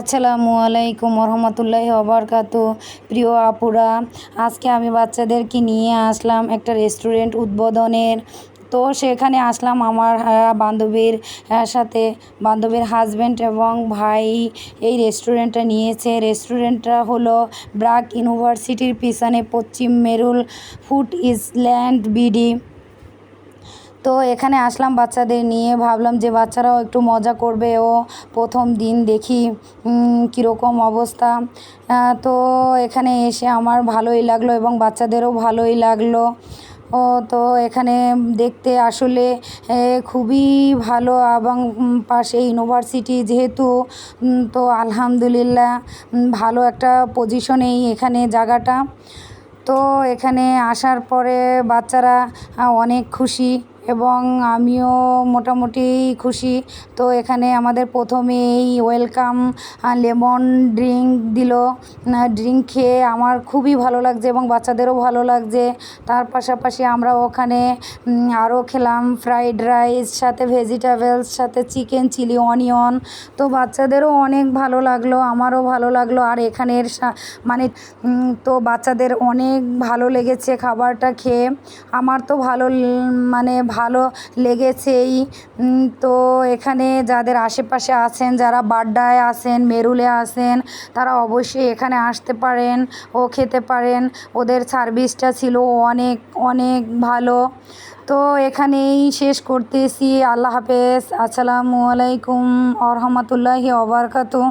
আসসালামু আলাইকুম রহমতুল্লাহি ওবরকাত প্রিয় আপুরা, আজকে আমি বাচ্চাদেরকে নিয়ে আসলাম একটা রেস্টুরেন্ট উদ্বোধনের। তো সেখানে আসলাম আমার বান্ধবীর সাথে বান্ধবীর হাজব্যান্ড এবং ভাই। এই রেস্টুরেন্টটা নিয়েছে। রেস্টুরেন্টটা হলো ব্রাক ইউনিভার্সিটির পিছনে পশ্চিম মেরুল ফুড ইসল্যান্ড বিডি। তো এখানে আসলাম বাচ্চাদের নিয়ে, ভাবলাম যে বাচ্চারাও একটু মজা করবে। ও প্রথম দিন দেখি কীরকম অবস্থা। তো এখানে এসে আমার ভালোই লাগল এবং বাচ্চাদেরও ভালোই লাগল। ও, তো এখানে দেখতে আসলে খুবই ভালো এবং পাশে ইউনিভার্সিটি যেহেতু তো আলহামদুলিল্লাহ ভালো একটা পজিশনেই এখানে জায়গাটা। তো এখানে আসার পরে বাচ্চারা অনেক খুশি। এবং আমিও মোটামুটি খুশি। তো এখানে আমাদের প্রথমেই ওয়েলকাম লেমন ড্রিঙ্ক দিল। ড্রিঙ্ক খেয়ে আমার খুবই ভালো লাগছে এবং বাচ্চাদেরও ভালো লাগছে। তার পাশাপাশি আমরা ওখানে আরও খেলাম ফ্রাইড রাইস, সাথে ভেজিটেবলস, সাথে চিকেন, চিলি, অনিয়ন। তো বাচ্চাদেরও অনেক ভালো লাগল, আমারও ভালো লাগল। আর এখানের মানে তো বাচ্চাদের অনেক ভালো লেগেছে খাবারটা খেয়ে। আমার তো ভালো মানে ভালো লেগেছেই। তো এখানে যাদের আশেপাশে আছেন, যারা বাড্ডায় আসেন মেরুলে আসেন তারা অবশ্যই এখানে আসতে পারেন ও খেতে পারেন। ওদের সার্ভিসটা ছিল অনেক অনেক ভালো। তো এখানেই শেষ করতেছি। আল্লাহ হাফেজ। আসসালামু আলাইকুম আ রহমতুল্লাহি ওবরকাতু